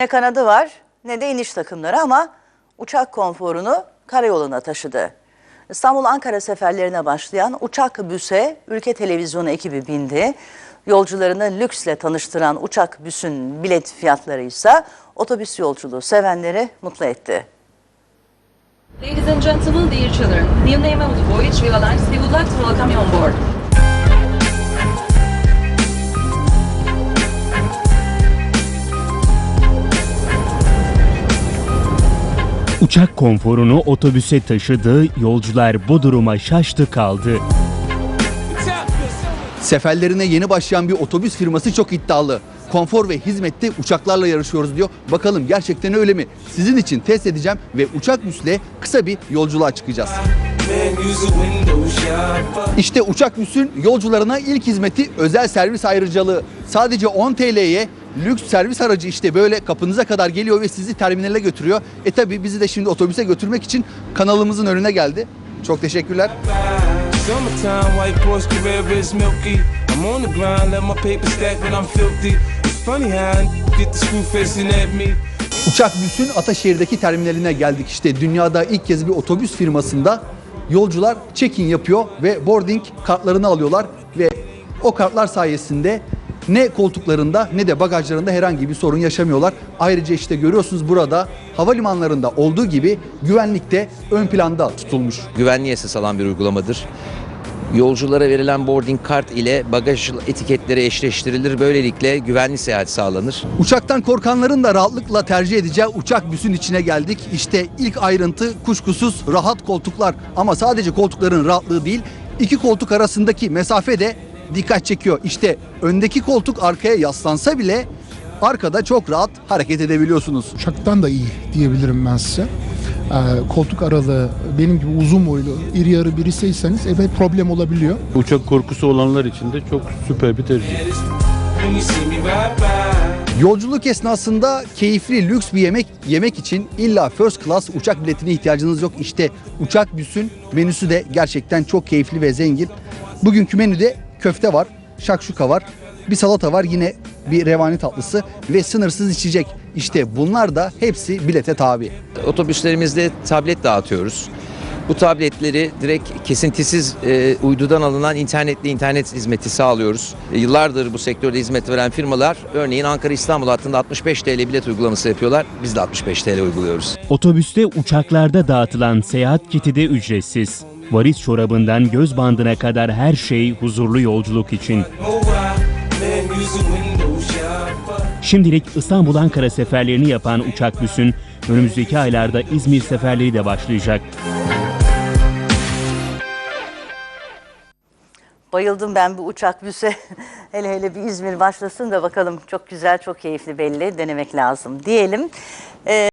Ne kanadı var ne de iniş takımları ama uçak konforunu karayoluna taşıdı. İstanbul-Ankara seferlerine başlayan uçak büse ülke televizyonu ekibi bindi. Yolcularını lüksle tanıştıran uçak büsün bilet fiyatları ise otobüs yolculuğu sevenleri mutlu etti. Ladies and gentlemen, dear children, the name of the Voyage we would like to welcome you on board. Uçak konforunu otobüse taşıdı, yolcular bu duruma şaştı kaldı. Seferlerine yeni başlayan bir otobüs firması çok iddialı. Konfor ve hizmette uçaklarla yarışıyoruz diyor. Bakalım gerçekten öyle mi? Sizin için test edeceğim ve uçak büsle kısa bir yolculuğa çıkacağız. İşte uçak büsün yolcularına ilk hizmeti özel servis ayrıcalığı. Sadece 10 TL'ye lüks servis aracı işte böyle kapınıza kadar geliyor ve sizi terminale götürüyor. E tabi bizi de şimdi otobüse götürmek için kanalımızın önüne geldi. Çok teşekkürler. Uçak büsün Ataşehir'deki terminaline geldik. İşte dünyada ilk kez bir otobüs firmasında yolcular check-in yapıyor ve boarding kartlarını alıyorlar ve o kartlar sayesinde ne koltuklarında ne de bagajlarında herhangi bir sorun yaşamıyorlar. Ayrıca işte görüyorsunuz burada havalimanlarında olduğu gibi güvenlikte ön planda tutulmuş. güvenliği esas alan bir uygulamadır. Yolculara verilen boarding kart ile bagaj etiketleri eşleştirilir. Böylelikle güvenli seyahat sağlanır. Uçaktan korkanların da rahatlıkla tercih edeceği uçak büsün içine geldik. İşte ilk ayrıntı kuşkusuz rahat koltuklar. Ama sadece koltukların rahatlığı değil, iki koltuk arasındaki mesafe de dikkat çekiyor. İşte öndeki koltuk arkaya yaslansa bile arkada çok rahat hareket edebiliyorsunuz. uçaktan da iyi diyebilirim ben size. Ee, koltuk aralığı benim gibi uzun boylu, iri yarı birisiyseniz evet problem olabiliyor. Uçak korkusu olanlar için de çok süper bir tercih. Yolculuk esnasında keyifli lüks bir yemek yemek için illa first class uçak biletine ihtiyacınız yok. İşte uçak büsün menüsü de gerçekten çok keyifli ve zengin. Bugünkü menüde köfte var, şakşuka var, bir salata var, yine bir revani tatlısı ve sınırsız içecek. İşte bunlar da hepsi bilete tabi. Otobüslerimizde tablet dağıtıyoruz. Bu tabletleri direkt kesintisiz e, uydudan alınan internetle internet hizmeti sağlıyoruz. E, yıllardır bu sektörde hizmet veren firmalar örneğin Ankara-İstanbul hattında 65 TL bilet uygulaması yapıyorlar. Biz de 65 TL uyguluyoruz. Otobüste uçaklarda dağıtılan seyahat kiti de ücretsiz. Varis çorabından göz bandına kadar her şey huzurlu yolculuk için. Şimdilik İstanbul-Ankara seferlerini yapan uçak büsün önümüzdeki aylarda İzmir seferleri de başlayacak. Bayıldım ben bu uçak büse. hele hele bir İzmir başlasın da bakalım çok güzel çok keyifli belli denemek lazım diyelim. Ee,